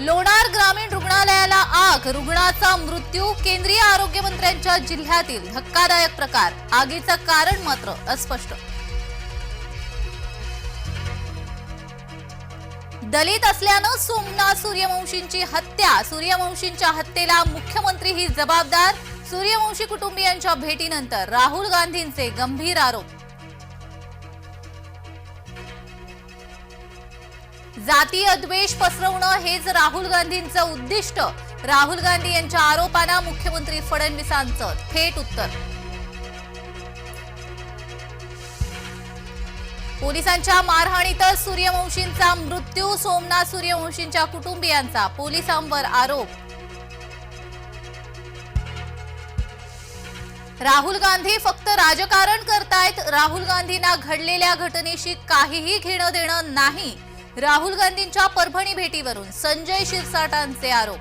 लोणार ग्रामीण रुग्णालयाला आग रुग्णाचा मृत्यू केंद्रीय आरोग्य मंत्र्यांच्या जिल्ह्यातील धक्कादायक प्रकार. आगीचं कारण मात्र अस्पष्ट. दलित असल्यानं सोमनाथ सूर्यवंशींची हत्या. सूर्यवंशींच्या हत्येला मुख्यमंत्री ही जबाबदार. सूर्यवंशी कुटुंबियांच्या भेटीनंतर राहुल गांधींचे गंभीर आरोप. जातीय द्वेष पसरवणं हेच राहुल गांधींचं उद्दिष्ट. राहुल गांधी यांच्या आरोपांना मुख्यमंत्री फडणवीसांचं थेट उत्तर. पोलिसांच्या मारहाणीतच सूर्यवंशींचा मृत्यू सोमनाथ सूर्यवंशींच्या कुटुंबियांचा पोलिसांवर आरोप. राहुल गांधी फक्त राजकारण करतायत राहुल गांधींना घडलेल्या घटनेशी काहीही घेणं देणं नाही. राहुल गांधींच्या परभणी भेटीवरून संजय शिरसाटांचे आरोप.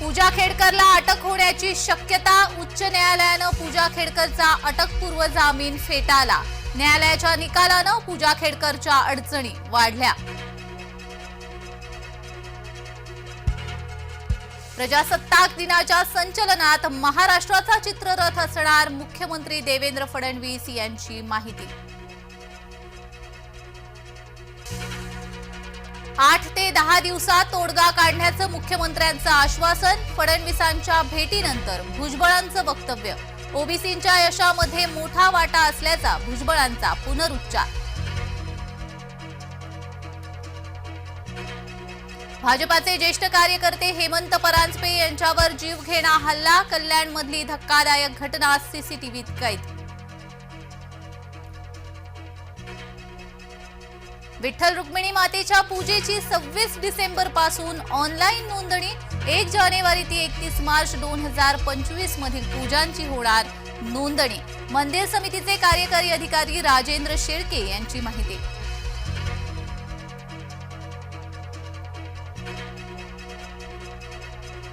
पूजा खेडकरला अटक होण्याची शक्यता उच्च न्यायालयानं पूजा खेडकरचा अटकपूर्व जामीन फेटाळला. न्यायालयाच्या निकालानं पूजा खेडकरच्या अडचणी वाढल्या. प्रजासत्ताक दिनाच्या संचलनात महाराष्ट्राचा चित्ररथ असणार मुख्यमंत्री देवेंद्र फडणवीस यांची माहिती. आठ ते दहा दिवसात तोडगा काढण्याचं मुख्यमंत्र्यांचं आश्वासन फडणवीसांच्या भेटीनंतर भुजबळांचं वक्तव्य. ओबीसींच्या यशामध्ये मोठा वाटा असल्याचा भुजबळांचा पुनरुच्चार. भाजपाचे ज्येष्ठ कार्यकर्ते हेमंत परांजपे यांच्यावर जीवघेणा हल्ला कल्याणमधली धक्कादायक घटना सीसीटीव्हीत कैद. विठ्ठल रुक्मिणी मातेच्या पूजेची सव्वीस डिसेंबरपासून ऑनलाईन नोंदणी एक जानेवारी ते एकतीस मार्च दोन हजार पंचवीस मधील पूजांची होणार नोंदणी. मंदिर समितीचे कार्यकारी अधिकारी राजेंद्र शेळके यांची माहिती.